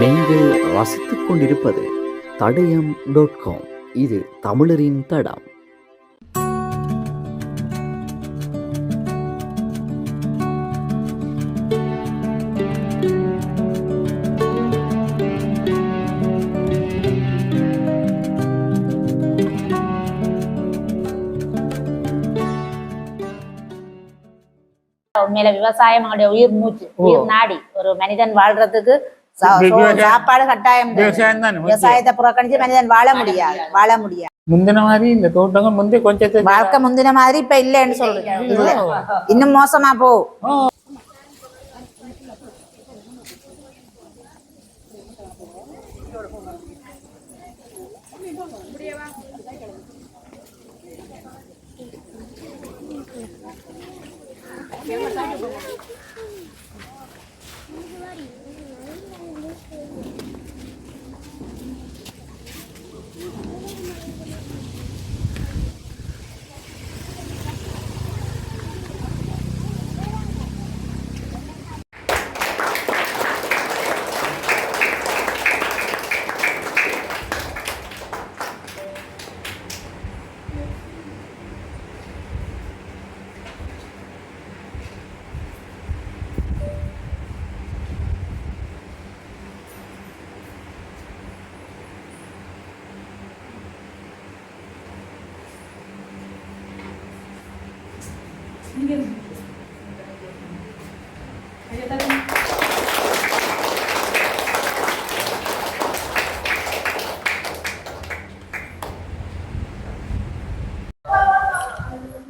நீங்கள் ரசித்துக் கொண்டிருப்பது தடயம் டாட் காம் இது தமிழரின் தடம். உண்மையில விவசாயம் அவனுடைய உயிர் மூச்சு உயிர் நாடி. ஒரு மனிதன் வாழ்றதுக்கு சாப்பாடு கட்டாயம். விவசாயத்தை புறக்கணிச்சு மனிதன் வாழ முடியாது வாழ முடியாது. முந்தின மாதிரி இந்த தோட்டங்கள் முந்தி கொஞ்சத்தை வாழ்க்கை முந்தின மாதிரி இப்ப இல்லைன்னு சொல்றேன் இன்னும் மோசமா போ.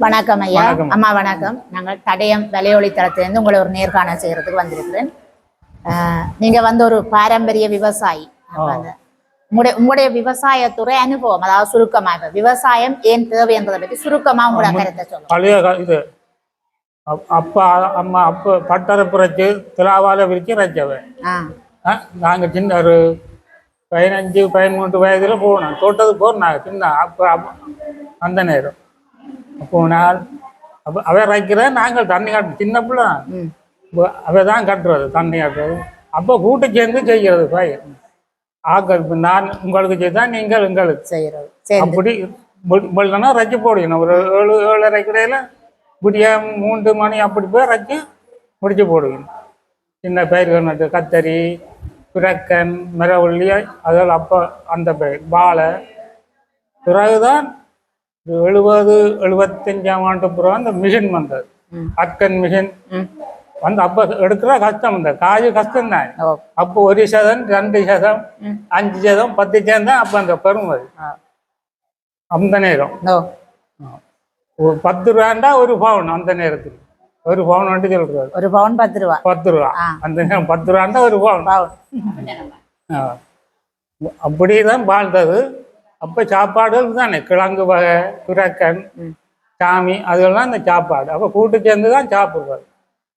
வணக்கம் ஐயா. அம்மா வணக்கம். நாங்கள் தடயம் வலையொலி தளத்திலிருந்து உங்களை ஒரு நேர்காணல் செய்யறதுக்கு வந்திருக்கிறேன். நீங்க வந்து ஒரு பாரம்பரிய விவசாயி. உங்களுடைய உங்களுடைய விவசாயத்துறை அனுபவம் அதாவது சுருக்கமா இப்ப விவசாயம் ஏன் தேவை என்பதை பற்றி சுருக்கமா உங்களோட கருத்தை சொல்லுங்க. பழைய இது அப்- அப்பா அம்மா அப்பா பட்டரை புரைச்சு திலாவால விரிச்சு ரச்சவன் ஆ. நாங்கள் சின்ன ஒரு பதினஞ்சு பதிமூன்று வயதுல போனோம். தோட்டத்துக்கு போகிறோம் நாங்கள் சின்ன அப்போ அப்ப- அந்த நேரம். அப்போ நான் அப்போ அவ ரைக்கிற நாங்கள் தண்ணி காட்டு சின்ன பிள்ளை. அவ தான் கட்டுறது தண்ணி காட்டுறது. அப்போ கூட்டு சேர்ந்து செய்கிறது பயிர் இப்ப நான் உங்களுக்கு செய்தா நீங்கள் எங்களுக்கு. செய்யறது சரி அப்படி வெள்ளனா ரச்சு போடுக்கணும் ஒரு ஏழு ஏழரை கடையில் விடிய மூன்று மணி அப்படி போய் ரச்சு முடிச்சு போடுக்கணும் சின்ன பயிர்கள் நட்டு கத்தரி பிரக்கன் மரவள்ளி அதெல்லாம் அப்போ அந்த பயிர் வாழை. பிறகுதான் ஒரு எழுபது எழுபத்தஞ்சாம் ஆண்டு பிறகு அந்த மிஷின் வந்தது. அக்கன் மிஷின். வந்து அப்போ எடுக்கிற கஷ்டம் இந்த காய் கஷ்டம் தான் அப்போ ஒரு சதம் ரெண்டு சதம். அஞ்சு சதம் பத்து சதம் தான் அப்போ அந்த பெருமதி. அந்த நேரம். ஒரு பத்து ரூபாண்டா ஒரு பவுன் அந்த நேரத்தில். ஒரு பவுன் வந்து சொல்றது ஒரு பவுன் பத்து ரூபா. பத்து ரூபா. அந்த நேரம் பத்து ரூபாண்டா ஒரு பவுன். அப்படிதான் வாழ்ந்தது. அப்போ சாப்பாடுகள் தானே? கிழங்கு வகை குரக்கன் ம். சாமி அதெல்லாம் இந்த சாப்பாடு. அப்போ கூட்டு சேர்ந்து தான் சாப்பிடுறது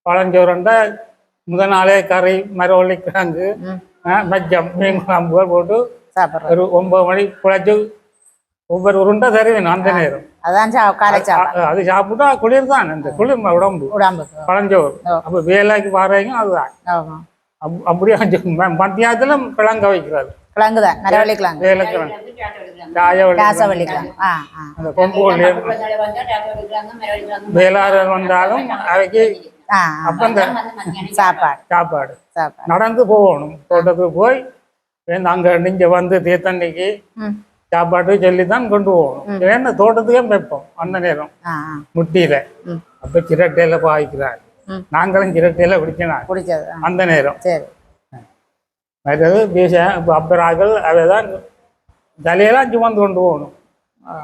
பழஞ்சோரண்டா முத நாளே கறி மரவள்ளி கிழங்கு ம். ஆ, மச்சம் மீன் குழம்புகள் போட்டு ஒரு ஒன்பது மணி குழைச்சு ஒவ்வொரு உருண்டை தருவேன் அந்த நேரம். சாப்பாடு. அது சாப்பிட்டா குளிர் தான் இந்த குளிர் உடம்பு. உடம்புக்கு. பழஞ்சோறு. அப்போ வேலைக்கு வரைக்கும் அதுதான். அப்படியே மத்தியானத்துல கிழங்க வைக்கிறது கிழங்கு தான் மரவள்ளி கிழங்கு வேலை கிழங்கு. காயவள்ளி காசவள்ளி கிழங்கு ஆ ஆ. அந்த கொம்பு வள்ளி வேளாளர் வந்தாலும் அவைக்கு. அப்ப இந்த சாப்பாடு. சாப்பாடு. சாப்பாடு. நடந்து போகணும். தோட்டத்துக்கு போய் அங்க நீங்க வந்து தீர்த்தண்ணிக்கு சாப்பாடு சொல்லி தான் கொண்டு போகணும். ஏன்னா தோட்டத்துக்கே வைப்போம் அந்த நேரம். முட்டியில. அப்ப சிரட்டையில பாய்க்கிறார். நாங்களும் சிரட்டையில ஆ, அந்த நேரம். சரி. மற்றது பீச இப்போ அப்பராக்கள் அவைதான் தலையெல்லாம் சுமந்து கொண்டு போகணும்.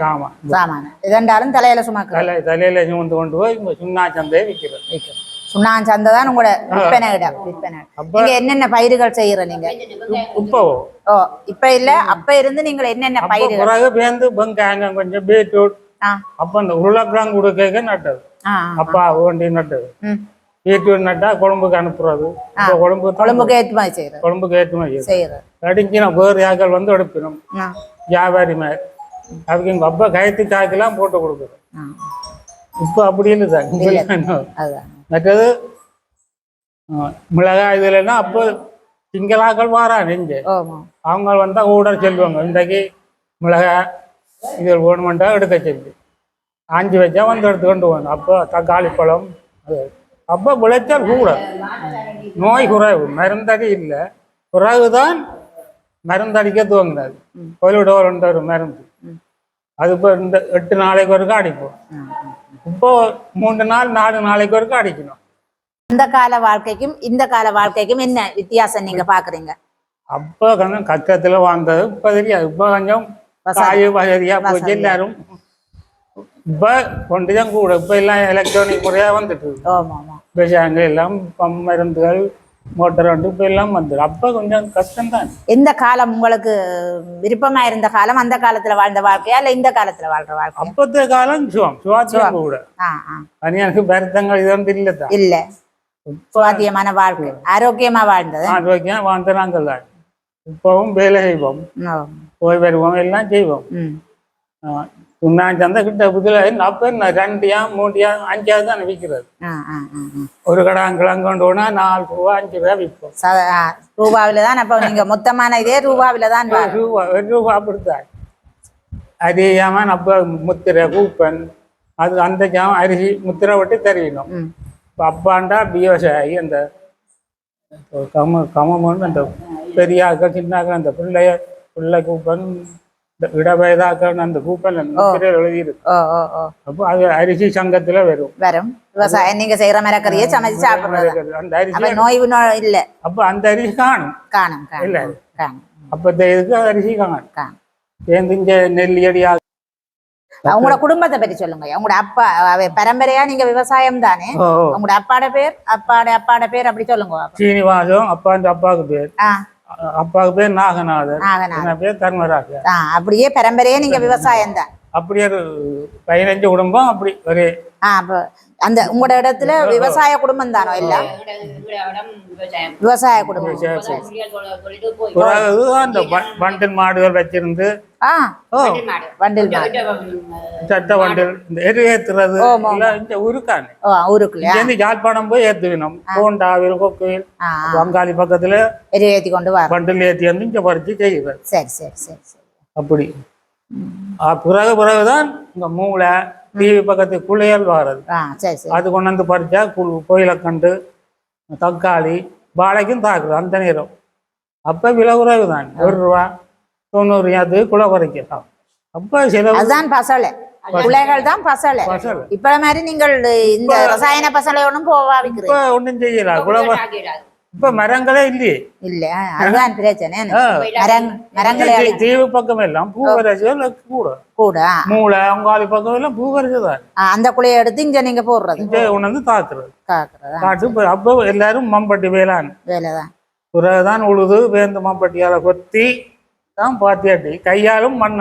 ஆமா. சாமான இதண்டாலும் தலையில சுமக்க தலை தலையில சுமந்து கொண்டு போய் இங்க சுண்ணா சந்தையை விற்கிறது. வைக்கும் சுண்ணான் சந்தை தான் உங்களோட விற்பனை இடம் விற்பனை நீங்க என்னென்ன பயிர்கள் செய்யற நீங்க? இப்போ ஓ இப்ப இல்ல அப்ப இருந்து நீங்க என்னென்ன பயிர்கள்? பிறகு பேந்து வெங்காயம் கொஞ்சம் பீட்ரூட் அப்போ அந்த உருளைக்கிழங்கு கொடுக்க நட்டது. அப்பா வேண்டி நட்டது. பீட்ரூட் நட்டா குழம்புக்கு அனுப்புறது. குழம்பு கொழும்புக்கு ஏற்றுமதி செய்யறது. குழம்புக்கு ஏற்றுமதி செய்யறது. அடிஞ்சினா வேறு யாக்கள் வந்து எடுப்பினோம். வியாபாரி மாதிரி. அதுக்கு எங்கள் அப்பா கயத்து சாக்கெல்லாம் போட்டு கொடுக்குது. ஆ. இப்போ அப்படி இல்லை சார். மற்றது மிளகாய் இதுலலாம் அப்போ சிங்களாக்கள் வாரான் இங்க. அவங்க வந்தா ஊடர் சொல்லுவாங்க. இன்றைக்கு மிளகாய் இது வேணுமெண்டா எடுக்க சொல்லி. ஆஞ்சி வச்சா வந்து எடுத்து கொண்டு போகணும். அப்போ தக்காளி பழம் அது. அப்போ விளைச்சல் கூட. நோய் குறைவு. மருந்தடி இல்லை. குறைவுதான் மருந்தடிக்க துவங்கினது கொலுடோல் ஒரு மருந்து. அது இப்போ இந்த எட்டு நாளைக்கு ஒருக்கா அடிப்போம். இப்போ மூன்று நாள் நாலு நாளைக்கு ஒருக்கா அடிக்கணும். அந்த கால வாழ்க்கைக்கும் இந்த கால வாழ்க்கைக்கும் என்ன வித்தியாசம் நீங்க பாக்குறீங்க? அப்போ கொஞ்சம் கஷ்டத்துல வாழ்ந்தது இப்போ தெரியாது. இப்போ கொஞ்சம் வசதியா போச்சு எல்லாரும். இப்போ கொண்டு தான் கூட. இப்போ எல்லாம் எலக்ட்ரானிக் முறையா வந்துட்டு விவசாயங்கள் எல்லாம் பம் மருந்துகள் மோட்டர் வந்து இப்போ எல்லாம் வந்துடும் அப்போ கொஞ்சம் கஷ்டம்தான். எந்த காலம் உங்களுக்கு விருப்பமா இருந்த காலம்? அந்த காலத்துல வாழ்ந்த வாழ்க்கையா? இல்ல இந்த காலத்துல வாழ்ற வாழ்க்கை அப்பத்த காலம் சுவம். சுவாத்தியம் கூட. தனியாருக்கு வருத்தங்கள் இது வந்து இல்லை. தான் இல்ல சுவாத்தியமான வாழ்க்கை. ஆரோக்கியமா வாழ்ந்தது? ஆரோக்கியம் வாழ்ந்த நாங்கள் தான் இப்போவும் வேலை செய்வோம். போய் வருவோம். எல்லாம் செய்வோம். நான் சந்தை கிட்ட புதில் நான் ரெண்டியா மூண்டியா அஞ்சாவது தான் விற்கிறது. ஒரு கடை அங்கெல்லாம் கொண்டு நாலு ரூபா அஞ்சு ரூபா விற்போம். ரூபாவில தான் அப்ப நீங்க மொத்தமான இதே ரூபாவில தான் ரூபா ஒரு ரூபா அப்படித்தான் அறியாம நம்ம முத்திரை கூப்பன். அது அந்த ஜாமம் அரிசி முத்திரை விட்டு தெரியணும் ம். இப்போ அப்பாண்டா விவசாயி அந்த கம கமமன் அந்த பெரிய ஆக்கள் சின்ன ஆக்கள் அந்த பிள்ளைய பிள்ளை கூப்பன் இடவயதாக்கள் அந்த கூப்பன் எழுதியிருக்கு. அப்போ அது அரிசி சங்கத்துல வரும். வரும். விவசாயம் நீங்க செய்யற மரக்கறியை சமைச்சு சாப்பிடுறது? அந்த அரிசி அப்ப நோய்வு நோ இல்ல. அப்போ அந்த அரிசி காணும். காணும் இல்ல. அப்பத்த இதுக்கு அரிசி காணும். காணும். சேர்ந்து இங்க நெல்லியடி ஆ- உங்களோட குடும்பத்தை பற்றி சொல்லுங்க. உங்களோட அப்பா பரம்பரையா நீங்க விவசாயம் தானே. உங்களோட அப்பாட பேர் அப்பாட அப்பாட பேர் அப்படி சொல்லுங்க. சீனிவாசம் அப்பா அந்த அப்பாவுக்கு பேர். ஆ அ- அப்பாவுக்கு பேர் நாகநாதன். பேர்? தர்மராஜா. அப்படியே பரம்பரையே நீங்க விவசாயம் தான். அப்படி ஒரு பதினஞ்சு குடும்பம் அப்படி ஒரு அந்த உங்களோட இடத்துல விவசாய குடும்பம் தானோ எல்லாம் விவசாய குடும்பம். ப- வண்டில் மாடுகள் வச்சிருந்து வண்டில் மாடு. சட்ட வண்டில் இந்த எரு ஏத்துறது இந்த உருக்கானு யாழ்ப்பாணம் போய் ஏத்துவினோம் கோண்டாவில் கொக்குவில் வங்காளி பக்கத்துல எரி ஏத்தி கொண்டு வர வண்டில் ஏத்தி வந்து இங்க பறிச்சு செய்கிறது சரி சரி சரி. அப்படி. பிறகு பிறகுதான் இந்த மூளை டிவி பக்கத்து குளியல் வாரது. ஆ சரி சரி. அது கொண்டு வந்து பறிச்சா குள் கோயிலை கண்டு தக்காளி வாழைக்கும் தாக்குது அந்த நேரம். அப்ப விலை குறைவு தான் ஒரு ரூபா தொண்ணூறு அது குலை குறைக்கலாம் அப்ப சில அதுதான் பசலை. பிள்ளைகள் தான் பசலை. இப்ப மாதிரி நீங்கள் இந்த ரசாயன பசலை ஒண்ணும் போவாவிக்கிறீங்க. இப்ப ஒண்ணும் செய்யல. குலை இப்ப மரங்களே இல்லையே. இல்ல அதுதான் பிரச்சனை. மரங்களை தீவு பக்கம் எல்லாம் பூவரசிகள் கூட? கூட மூளை அங்காளி பக்கம் எல்லாம் பூவரசி தான் ஆ, அந்த குழியை எடுத்து இங்க நீங்க போடுறது. இங்க கொண்டு வந்து தாக்குறது காக்குறதா காட்டு அப்போ எல்லாரும் மம்பட்டி வேளாண். வேலைதான். பிறகுதான் உழுது வேந்து மம்பட்டியால கொத்தி தான் பாத்தியாட்டி கையாலும் மண்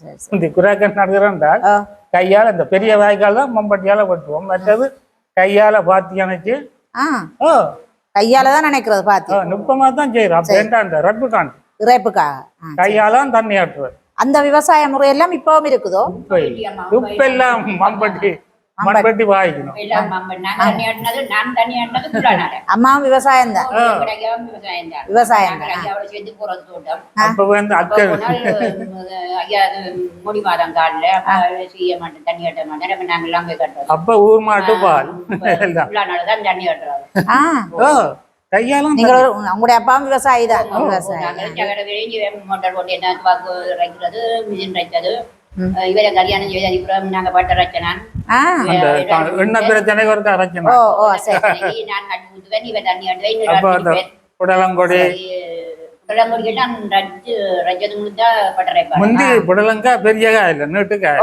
சரி இந்த குராக்கன் நடுகிறன்றால் ஓ கையால் இந்த பெரிய வாய்க்கால் தான் மம்பட்டியால கொட்டுவோம். மற்றது கையால பாத்தி அணைச்சு கையால தான் நினைக்கிறது பாத்தி. நுட்பமா தான் இறைப்புக்காக ஆ. கையாலாம் தண்ணி ஆட்டுறது அந்த விவசாய முறையெல்லாம் இப்பவும் இருக்குதோ? இப்ப எல்லாம் மண்பட்டி வாய்க்கணும் நான் தண்ணி ஆடினது குள்ளானால அம்மாவும் விவசாயம் தான் விவசாயம் தான் விவசாயம் தான் முடி மாதம் காடல செய்ய மாட்டேன் தண்ணி கட்ட நாங்க எல்லாம் போய் கட்டுறோம் அப்ப ஊர் மாட்டு பால் எல்லாம் குள்ளானாலதான் தண்ணி கட்டுறோம் ஆ ஓ கையாலும் உங்களுடைய அப்பாவும் விவசாயி தான் விவசாயி நாங்கள் ஜகட வெளியே மோட்டார் போட்டு என்ன வாக்கு ரைக்கிறது மிஷின் ரைத்தது இவரை கல்யாணம் செய்து நாங்க பட்ட ரச்சனான் ஓ ஓ சரி நான் நட்டு ஊத்துவேன் இவன் தண்ணி ஆடுவேன் இன்னொரு. புடலங்கொடி. முந்தி புடலங்கா பெரிய காய் இல்ல நீட்டுக்காய்.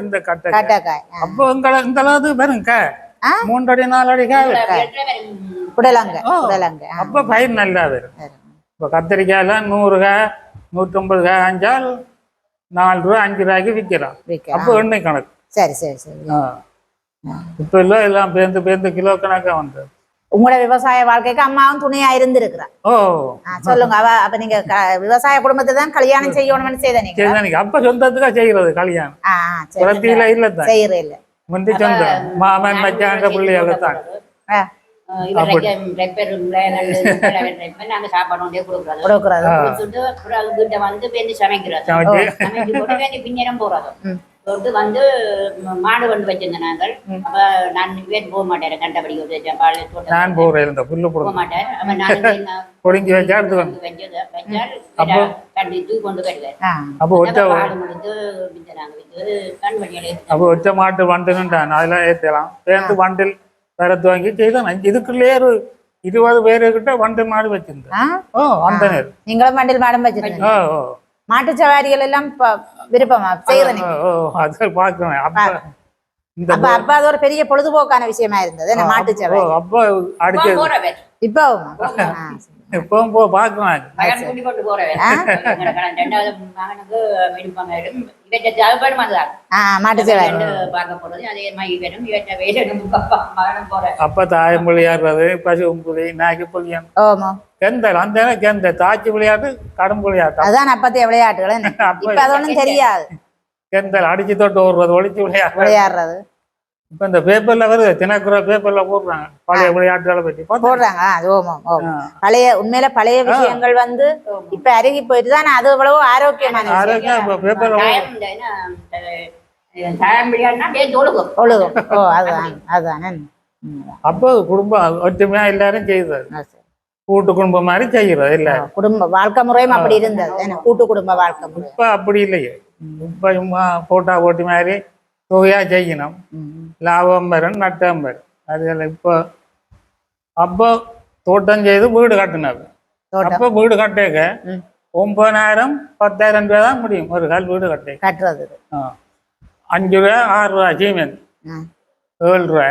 இந்த கட்டை காய். காட்டாக்காய். அப்போ உங்களை இந்த அளவுக்கு ஆ? மூன்றடி நாலடி காய் வரும். புடலங்க புடலங்க ஆ. அப்ப பயிர் நல்லா வரும். இப்போ கத்திரிக்காயெல்லாம் நூறு காய் நூற்றம்பது காய் அஞ்சால் நாலு ரூபா அஞ்சு ரூபாய்க்கு விற்கிறோம் விற்கலாம். அப்போ எண்ணெய் கணக்கு. சரி சரி சரி. இப்ப எல்லாம் எல்லாம் பேர்ந்து பேர்ந்து கிலோ கணக்கா வந்து உங்களோட விவசாய வாழ்க்கைக்கு அம்மாவும் துணையா இருந்திருக்கிறா. ஓ. சொல்லுங்க. அவ அப்ப நீங்க விவசாய குடும்பத்தை தான் கல்யாணம் செய்யணும்னு செய்த நீங்க அப்ப சொந்தத்துக்கா செய்யறது கல்யாணம். இல்ல தான். செய்யற இல்ல முந்தி சொந்தம் மாமன் மச்சாங்க பிள்ளைகளை தான். வீட்டை வந்து பேருந்து வேண்டி பின்னேரம் போறது. போட்டு வந்து மாடு கொண்டு வச்சிருந்தேன் நாங்கள். அப்ப நான் போக மாட்டேன். கண்டபடி நான் போக மாட்டேன். அப்ப நான் பொடிங்கி வச்சா எடுத்து வந்து வச்சது. வச்சால் கண்டி தூக்கி கொண்டு போயிடுவேன். அப்போ ஒற்றை பாடு முடிந்து வித்து நாங்க வித்து கண் வழியில அப்போ ஒற்றை மாட்டு அதெல்லாம் சேர்ந்து வண்டில் தரத்து வாங்கி செய்தான். இதுக்குள்ளே ஒரு இருபது பேருக்கிட்ட வண்டு மாடு வச்சிருந்தேன். ஓ அந்த நேரம் நீங்களும் மண்டில் மாடம் வச்சிருக்கீங்க ஓ ஓ. மாட்டு சவாரிகள் எல்லாம் விருப்பமா? செய்யறது ஓ, அதை பார்க்கணும். அப்ப இந்த அப்ப அப்ப அது ஒரு பெரிய பொழுதுபோக்கான விஷயமா இருந்தது மாட்டு ஓ சவாரி. அப்போ போறவன் இப்போ இப்பவும் போ பார்க்கலாம். மகன் கூட்டி கொண்டு ரெண்டாவது மகனுக்கு இவற்றை பார்க்க போறது அதே மாதிரி இவற்றை மகனும் போறேன் அப்ப தாயம் விளையாடுறது பசு புலி நாய்க்கு புளியம் கெந்தல் அந்த கெந்த தாச்சி விளையாட்டு கடும் விளையாட்டு அதான் அப்பத்திய விளையாட்டுகள் இப்ப அது ஒண்ணும் தெரியாது. கெந்தல் அடிச்சு தொட்டு ஓடுறது ஒளிச்சு விளையாடுறது. விளையாடுறது. இப்ப இந்த பேப்பர்ல வருது தினக்குற பேப்பர்ல போடுறாங்க. பழைய விளையாட்டுகளை பற்றி? போடுறாங்க. அது ஓமோ ஓமோ ஆ. பழைய உண்மையில பழைய விஷயங்கள் வந்து இப்ப அருகி போயிட்டு தான் அது எவ்வளவு ஆரோக்கியமான ஆரோக்கியம் இப்ப பேப்பர்ல ஒழுகும். ஓ அதுதான் அதுதான். ம். அப்போ குடும்பம் ஒற்றுமையா எல்லாரும் செய்யுது. கூட்டு குடும்பம் மாதிரி செய்யறது இல்ல? குடும்ப வாழ்க்கை முறையும் அப்படி இருந்தது. கூட்டு குடும்ப வாழ்க்கை இப்ப அப்படி இல்லையே. இப்ப போட்டா போட்டி மாதிரி தொகையா செய்யணும். லாபம் வரும் நட்டம் வரும். அது இப்போ அப்போ தோட்டம் செய்து வீடு கட்டினாரு அப்போ வீடு கட்டேக்க. ஒன்பதாயிரம் பத்தாயிரம் ரூபாய் தான் முடியும். ஒரு கால் வீடு கட்டே கட்டுறது. அஞ்சு ரூபா ஆறு ரூபா சீமெண்ட். ஏழு ரூபா.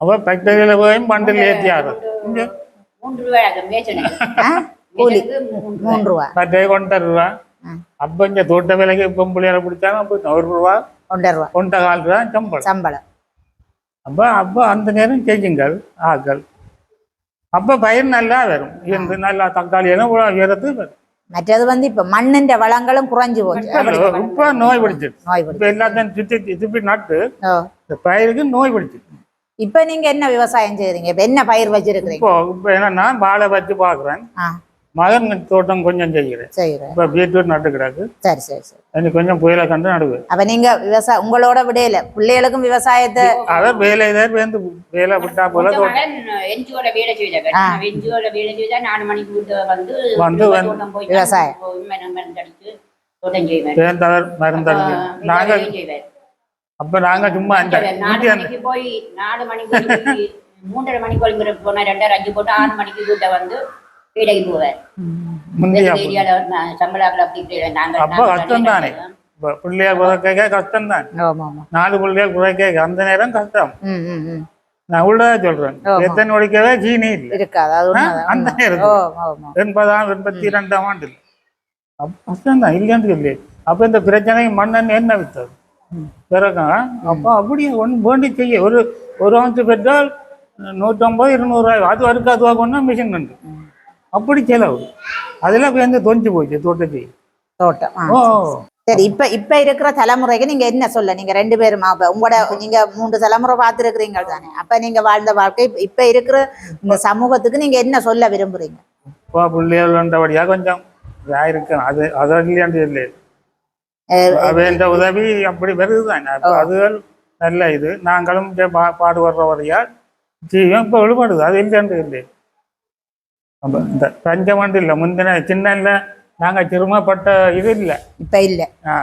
அப்போ ஃபேக்டரியில் போய் பண்டில் ஏற்றி ஆடுறது இங்கே மூன்று ரூபாய் அது மேய்ச்சனை ஆ? கூலி. மேய்ச்சனுக்கு மூன்று ரூபாய். மூன்று ரூபா. பத்தே கொண்டரை ரூபா. அப்போ இங்கே தோட்ட விலைக்கு பொம்பளையால பிடிச்சாலும் அப்போ ஒரு ரூபா. ஒன்றரை ரூபா. ஒன்றரை கால் ரூபா சம்பளம். சம்பளம். அப்போ அப்போ அந்த நேரம் செய்யுங்கள் ஆக்கள். அப்போ பயிர் நல்லா வரும். இருந்து நல்லா தக்காளி எல்லாம் உயரத்து வரும். மற்றது வந்து இப்ப மண்ணின் வளங்களும் குறைஞ்சு போச்சு. இப்ப நோய் பிடிச்சிருக்கு நோய் இப்போ எல்லாத்தையும் சுற்றி சுற்றி நட்டு பயிருக்கு நோய் பிடிச்சிருக்கு இப்ப நீங்க என்ன விவசாயம் செய்யறீங்க இப்ப என்ன பயிர் வச்சிருக்கிறீங்க? இப்போ இப்போ என்னன்னா வாழை வச்சு பார்க்குறேன் ஆ. மகன் தோட்டம் கொஞ்சம் செய்கிறேன். செய்யறேன் இப்போ பீட்ரூட் நட்டு கிடக்கு சரி சரி சரி. எனக்கு கொஞ்சம் புயலை கண்டு நடுவேன் அப்ப நீங்க விவசாய உங்களோட விடையில பிள்ளைகளுக்கும் விவசாயத்தை அதான் வேலை தான் வேந்து வேலை விட்டா போல என்ஜிஓல வேலை செய்தவர் ஆ. என்ஜிஓல வேலை செய்தா நாலு மணிக்கு வீட்டு வந்து வந்து வந்து தோட்டம் போய் விவசாயம். மருந்து அடிச்சு தோட்டம் மருந்தடிக்க நாங்கள் செய்வார் அப்போ நாங்கள் சும்மா அந்த போய் நாலு மணிக்கு போய் மூன்றரை மணிக்கு ஒழுங்குற போனா ரெண்டாயிரம் அஞ்சு போட்டு ஆறு மணிக்கு வீட்டை வந்து வீடைக்கு போவார். சம்பளாக்கள் அப்படி பிள்ளையார் குறைக்க கஷ்டம் தான் நாலு பிள்ளையார் குறைக்க அந்த நேரம் கஷ்டம். நான் உள்ளதா சொல்றேன். எத்தனை ஒழிக்கவே சீனி இல்லை. இருக்காது அந்த உண்மை. நேரத்துல. ஓ ஆமா எண்பதாம் எண்பத்தி ரெண்டாம் ஆண்டில் அப்ப கஷ்டம் தான் இல்லைன்னு சொல்லி. அப்போ இந்த பிரச்சனை மண்ணெண்ணெய் என்ன வித்தது பிறகு அப்போ அப்படியே ஒன்று வேண்டி செய்ய. ஒரு ஒரு ஆண்டு பெற்றால் நூற்றம்பது இருநூறுவாய் அது வரைக்கும் அது வாங்கணும்னா மிஷின் உண்டு. அப்படி செலவு. அதெல்லாம் வந்து தொஞ்சு போச்சு தோட்டத்தை. தோட்டம். ஓ. சரி இப்ப இப்ப இருக்கிற தலைமுறைக்கு நீங்க என்ன சொல்ல? நீங்க ரெண்டு பேரும் உங்களோட நீங்க மூன்று தலைமுறை பார்த்துருக்கிறீங்க தானே? அப்ப நீங்க வாழ்ந்த வாழ்க்கை இப்ப- இருக்கிற இந்த சமூகத்துக்கு நீங்க என்ன சொல்ல விரும்புறீங்க? இப்போ பிள்ளைகள் வந்தபடியாக கொஞ்சம் இருக்கணும். அது அது இல்லையாண்டு இல்லை வேண்ட உதவி அப்படி வருதுதான்? அதுகள் நல்ல இது. நாங்களும் பாடுபடுறவரையால் ஜீவம் இப்போ விழுபடுது. அது இல்லைன்னு இல்லை அப்ப இந்த பஞ்சமண்டு இல்லை முந்தின சின்ன நாங்கள் சிறுமப்பட்ட இது இல்லை. இப்ப இல்ல. ஆ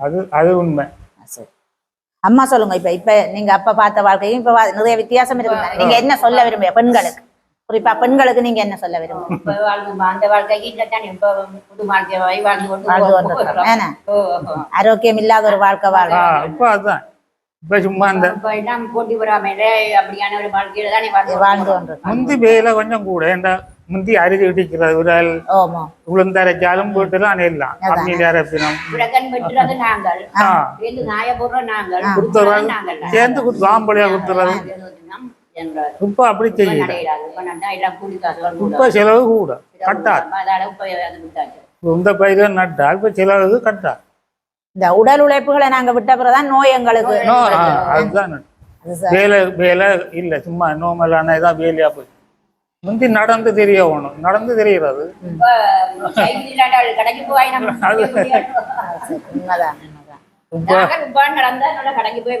அது அது உண்மை. சரி. அம்மா சொல்லுங்க இப்ப இப்ப நீங்க அப்ப பார்த்த வாழ்க்கையும் இப்ப நிறைய வித்தியாசம் இருக்கு? நீங்க என்ன சொல்ல விரும்புங்க பெண்களுக்கு. குறிப்பா பெண்களுக்கு நீங்க என்ன சொல்ல விரும்புங்க அந்த வாழ்க்கைக்கு. ஆரோக்கியம் இல்லாத ஒரு வாழ்க்கை ஆ வாழ்க்கை இப்போ அதுதான் இப்போ சும்மா எல்லாம் போட்டி பொறாமையில அப்படியான ஒரு வாழ்க்கையில தானே வாழ்ந்து வாழ்ந்து முந்தி வேலை கொஞ்சம் கூட ஏண்டா? முந்தி அரிசி இடிக்கிறது ஓமோ உளுந்தரைச்சாலும் வீட்டுல அணையலாம். அம்மியில் அரைப்பினம். குத்துறது சேர்ந்து குத்து ஆம்பளையா குத்துறது. இப்போ அப்படி செய்யல. இப்போ செலவு கூட. கட்டாது. இந்த பயிர்கள் நட்டா இப்போ செலவுக்கு கட்டா இந்த உடல் உழைப்புகளை நாங்க விட்ட பிறகுதான் நோய் எங்களுக்கு அதுதான். வேலை வேலை இல்லை சும்மா நோமலான இதான் வேலையா போய் முந்தி நடந்து தெரிய வேணும் நடந்து தெரிகிறது போய் போய்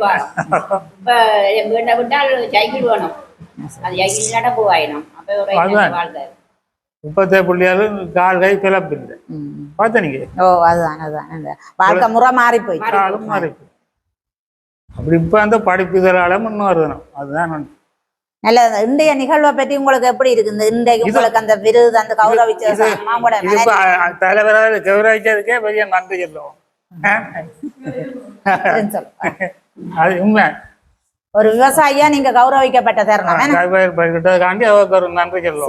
இப்பத்தே பிள்ளையாலும் கால் கை பிளப்பில்லை ம். பார்த்த நீங்க? ஓ அதுதான் அதுதான். அந்த வாழ்க்கை முறை மாறி காலும் மாறி இருக்கு. அப்படி இப்ப அந்த படிப்புதலால முன்னேறணும் அதுதான் நான் நல்ல இன்றைய நிகழ்வை பற்றி உங்களுக்கு எப்படி இருக்கு? இந்த இன்றைக்கு உங்களுக்கு அந்த விருது அந்த கௌரவிச்ச தலைவராக கௌரவிச்சதுக்கே பெரிய நன்றி சொல்லுவோம். அது உண்மை. ஒரு விவசாயியா நீங்க கௌரவிக்கப்பட்ட தருணம்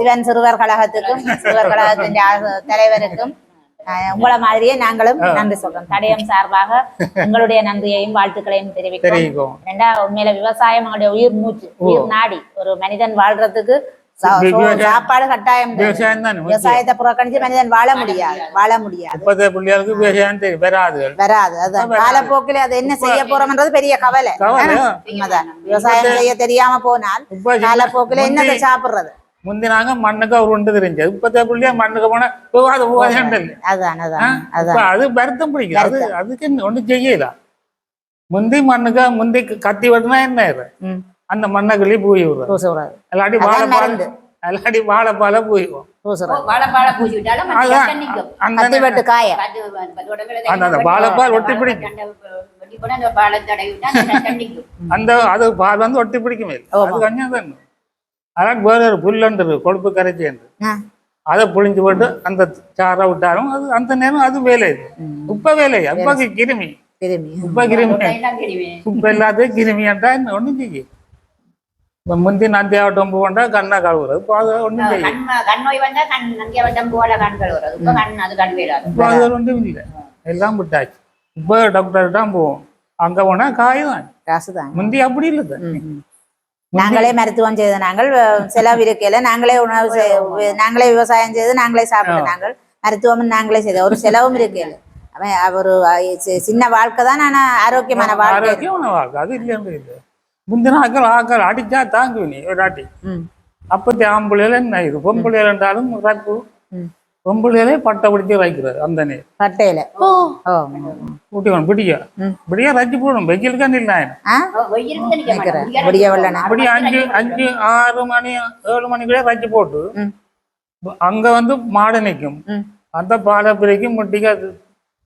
சிவன் சிறுவர் கழகத்துக்கும் சிறுவர் கழகத்தின் தலைவருக்கும் உங்களை மாதிரியே நாங்களும் நன்றி சொல்றோம். தடயம் சார்பாக எங்களுடைய நன்றியையும் வாழ்த்துக்களையும் தெரிவிக்கிறோம். ரெண்டா உண்மையில விவசாயம் அவங்களுடைய உயிர் மூச்சு உயிர் நாடி ஒரு மனிதன் வாழ்றதுக்கு சாப்பாடு கட்டாயம். விவசாயத்தை புறக்கணிச்சு மனிதன் வாழ முடியாது வாழ முடியாது. பிள்ளைகளுக்கு விவசாயம் வராதுகள் வராது. அதான். காலப்போக்கில் அது என்ன செய்ய போறோம்ன்றது பெரிய கவலை. உண்மைதான். விவசாயம் செய்ய தெரியாம போனால் காலப்போக்கில் என்னதை சாப்பிடுறது? முந்தி நாங்க மண்ணுக்கு அவர் உண்டு தெரிஞ்சது. இப்பத்தே பிள்ளையா மண்ணுக்கு போனா போகாத போகாத அது வருத்தம் பிடிக்கும். அது அதுக்கு ஒன்றும் செய்யல. முந்தி மண்ணுக்கு முந்தி கத்தி வெட்டினா என்ன இது? அந்த மண்ணை கிள்ளி பூய் விடுறது பூசுறது இல்லாட்டி அதான் வாழைப்பால் மருந்து. இல்லாட்டி வாழைப்பால பூய்வோம் பூசுறது வாழைப்பாழ பூசி விட்டாலும் அது அதான். எத்தனை நிக்கும்? அந்த கத்தி வெட்டு காய. பத்து பத்து உடம்புல அந்த- அந்த வாழைப்பால் ஒட்டி பிடிக்கும். அந்த அது பால் வந்து ஒட்டி பிடிக்குமே. அது கஞ்சம் தான். அதான் வேற ஒரு புல்லன்று கொழுப்பு கரைச்சி என்று ஆ. அதை புழிஞ்சு போட்டு அந்த சாரை விட்டாலும் அது அந்த நேரம் அது வேலை. இது உப்ப வேலை அப்பக்கு கிருமி. உப்ப கிருமி. உப்பு இல்லாத கிருமி. என்றா ஒன்றும் செய்யும் இப்ப முந்தி நந்தியாவட்டம் போண்டா கண்ணா கழுவுறது இப்போ அது ஒன்றும் செய்யும் கண் கண் நோய் வந்தா கண் நந்தியா வட்டம் போல கண்கள் வரும் இப்ப கண் அது கண் வேறாது இப்போ அது ஒன்றும் இல்லை. எல்லாம் விட்டாச்சு. இப்போ டாக்டர் தான் போவோம். அங்க போனா காய் தான் காசு தான் முந்தி அப்படி இல்லை நாங்களே மருத்துவம் செய்த நாங்கள் செலவு இருக்கையில நாங்களே உணவு நாங்களே விவசாயம் செய்து நாங்களே சாப்பிட்டு நாங்கள் மருத்துவமும் நாங்களே செய்த ஒரு செலவும் இருக்கையில. அவன் ஒரு சி- சின்ன வாழ்க்கை தான் ஆனா ஆரோக்கியமான வாழ்க்கை. வாழ்க்கை. அது இல்லைன்னு இல்லை. முந்தின ஆக்கள் ஆக்கள் அடிச்சா தாங்குவி நீ ஒரு ஆட்டி. அப்பத்தி ஆம்பளையில என்ன இது பொம்பளையில என்றாலும் ரப்பு பொம்பளையிலே பட்டை பிடிச்சி வைக்கிறது அந்த நீர் பட்டையில. ஓ. ஊட்டிக்கணும் பிடிக்க. பிடிக்க ரச்சி போடணும். வெயிலுக்கா இல்லை அப்படி அஞ்சு அஞ்சு ஆறு மணி ஏழு மணிக்குள்ளே ரச்சி போட்டு. அங்க வந்து மாடு நிற்கும். அந்த பாலை பிரிக்கி முட்டிக்க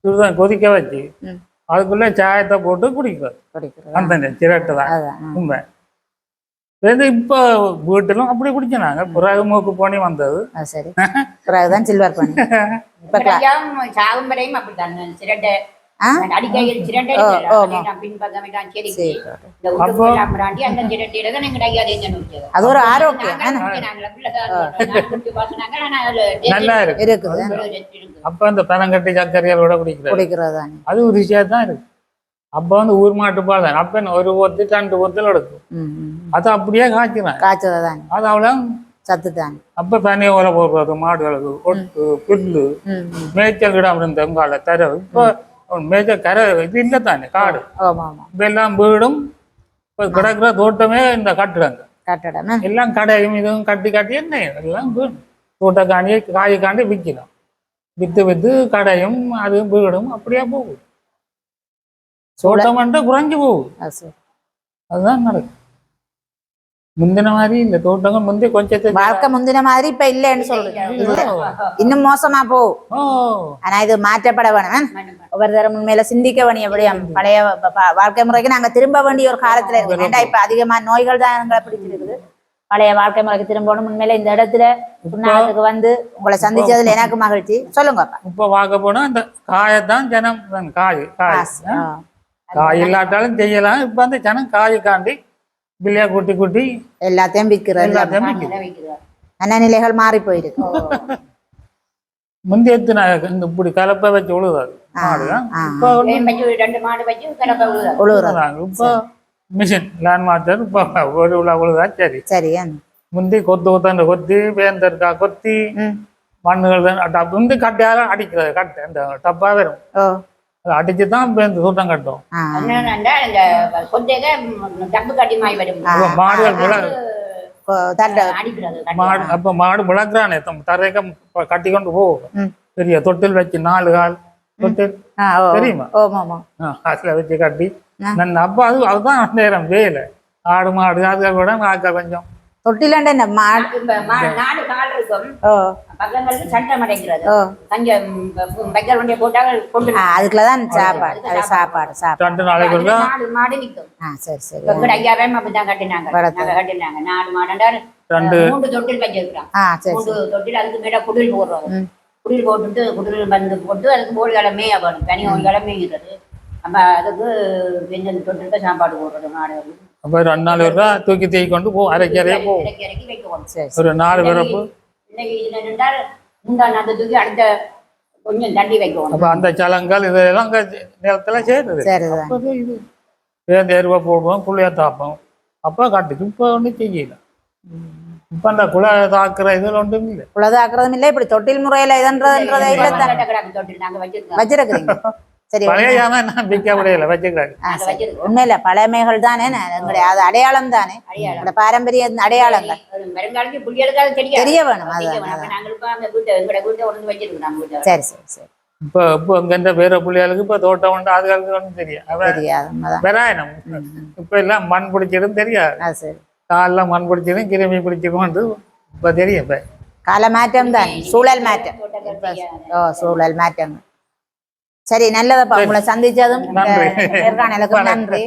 சுடுதண்ணி கொதிக்க வச்சு. அதுக்குள்ள சாயத்தை போட்டு குடிக்கிறது. அந்த நீர் சிரட்டை தான். உண்மை. இது இப்போ வீட்டிலும் அப்படி குடிச்சாங்க பிறகு மூக்கு போனி வந்தது. அது சரி. பிறகுதான் சில்வர் பண்ணி இப்ப சாகும் வரையும் ஓ, அதை ஒரு ஆரோக்கியம். நல்லா இருக்கு. அப்ப அந்த பனங்கட்டி சர்க்கரையோட குடிக்கிறது குடிக்கிறது. தானே அது ஒரு விஷயம் தான் இருக்கு. அப்ப வந்து ஊர் மாட்டு பால் தான் அப்ப என்ன ஒரு ஒத்து ரெண்டு ஒத்தில் எடுக்கும். அதை அப்படியே காய்ச்சினாங்க காய்ச்சது தானே அது அவ்வளோ சத்து தானே அப்ப தனியாக உரம் போடுறது மாடுகளுக்கு ஒட்டு புல்லு. மேய்ச்சல் இடம் இருந்த உங்கால தர. இப்போ மேய்ச்சல் கரை இது இல்லை தானே காடு இப்ப எல்லாம் வீடும் இப்போ கிடக்குற தோட்டமே இந்த கட்டுறாங்க. கட்டடம். எல்லாம் கடையும் இதுவும் கட்டி கட்டி என்ன எல்லாம் வீடு தோட்டக்காணியை காய்க்காண்டி விற்கலாம் வித்து வித்து கடையும் அதுவும் வீடும் அப்படியே போகுது. தோட்டம் மட்டும் குறைஞ்சு சரி. அதுதான் நடக்கும் முந்தின மாதிரி இல்ல தோட்டங்கள் முந்தி கொஞ்சத்தை வாழ்க்கை முந்தின மாதிரி இப்ப இல்லைன்னு இல்ல. இன்னும் மோசமா போகும் ஓ. ஆனா இது மாற்றப்பட வேணும். ஒவ்வொரு தரம் உண்மையில சிந்திக்க வேண்டிய எப்படியும் பழைய ப- ப- வாழ்க்கை முறைக்கு நாங்க திரும்ப வேண்டிய ஒரு காலத்துல இருக்கு. ஏன்டா இப்ப அதிகமா நோய்கள் தான் எங்களை பிடிச்சிருக்குது? பழைய வாழ்க்கை முறைக்கு திரும்பணும் உண்மையில இந்த இடத்துல புண்ணாகத்துக்கு வந்து உங்களை சந்திச்சதுல எனக்கு மகிழ்ச்சி. சொல்லுங்க. இப்ப பார்க்க போனா அந்த காயத்தான் ஜனம் தான் காய். காய். காய் இல்லாட்டாலும் செய்யலாம். இப்ப அந்த ஜனம் காய் காண்டி பிள்ளையா குட்டி குட்டி எல்லாத்தையும் விற்கிறது எல்லாத்தையும். மனநிலைகள் மாறி போயிருக்கு. முந்தி எத்தனை இந்த இப்படி கலப்பை வச்சு உழுதாது. மாடு. இப்போ மிஷின் லேண்ட் மாஸ்டர் இப்போ ஒரு உள்ள உழுதா? சரி. சரி. முந்தி கொத்து கொத்தாண்ட கொத்தி கொத்தி மண்ணுகள் வந்து கட்டையால அடிக்கிறது. கட்டை இந்த டப்பா வரும். அடிச்சு தான் இப்போ இந்த சூட்டம் கட்டும். மாடு அப்போ மாடு விளக்குறானே தரைக்க கட்டி கொண்டு போகும். பெரிய தொட்டில் வச்சு நாலு கால் தொட்டில். ஆ ஓ தெரியுமா? அதுல வச்சு கட்டி. அப்போ அது அதுதான் நேரம் வேலை. ஆடு மாடு அதுக்கு கூட ஆக்க கொஞ்சம். தொட்டிலாண்ட மாடு மா- நாலு கால் இருக்கும். ஓ. பக்கங்களுக்கு சட்டம் அடைக்கிறது ஓ கொஞ்சம் பக்கர் வண்டியை போட்டால் கொண்டு அதுக்குள்ள தான் சாப்பாடு. அது சாப்பாடு சாப்பாடு. நாலு மாடு நிக்கும் ஆ சரி சரி. இப்ப ஐயாயிரம் அப்படிதான் கட்டினாங்க. கட்டினாங்க. நாலு மாடுண்டா ரெண்டு. மூன்று தொட்டில் வச்சிருக்கிறோம் ஆ சரி மூன்று தொட்டில் அதுக்கு மேல குடில் போடுறோம். குடில் போட்டுட்டு குடில் வந்து போட்டு அதுக்கு மூணு கிழமை வேணும் தனி ஒரு கிழமைங்கிறது. அப்ப அதுக்கு வெஞ்சல் தொட்டிலுக்கு சாப்பாடு போடுறது மாடு அப்போ ரெண்டு நாள் ஒருக்கா தூக்கி தூக்கி கொண்டு போ அரைக்கு அரைய போகும் ஒரு நாலு பிறப்பு அடுத்த கொஞ்சம் அப்போ அந்த சலங்கள் இதெல்லாம் நிலத்துல சேருது இது வேந்த எருவை போடுவோம் புள்ளைய தாப்போம் அப்போ கட்டுக்கு இப்போ ஒன்றும் செய்யல இப்போ அந்த குலை தாக்குற இதில் ஒன்றும் இல்லை உலதாக்குறதும் இல்லை இப்படி தொட்டில் முறையில இதன்றதுன்றதே இல்லை வச்சிருக்கிறீங்க சரி பழைய யானை நான் விற்க முடியல. வச்சிருக்கோம் உண்மையில பழமைகள் தானே எங்களுடைய அது அடையாளம் தானே. எங்களோட பாரம்பரிய அடையாளங்கள் தெரிய வேணும், சரி சரி சரி. இப்போ இப்போ இங்கே வேற பிள்ளைகளுக்கு இப்போ தோட்டம் உண்டு அதுகளுக்கு ஒன்றும் தெரியும் பெராயணம் இப்போ எல்லாம் மண் பிடிச்சிடும் தெரியாது. காலில் மண் பிடிச்சிடும் கிருமி பிடிச்சிருக்கோன்ட்டு இப்போ தெரியும் இப்போ. கால மாற்றம் தான் சூழல் மாற்றம். ஓ சூழல் மாற்றங்கள். சரி நல்லதப்பா. உங்களை சந்திச்சதும் நன்றி.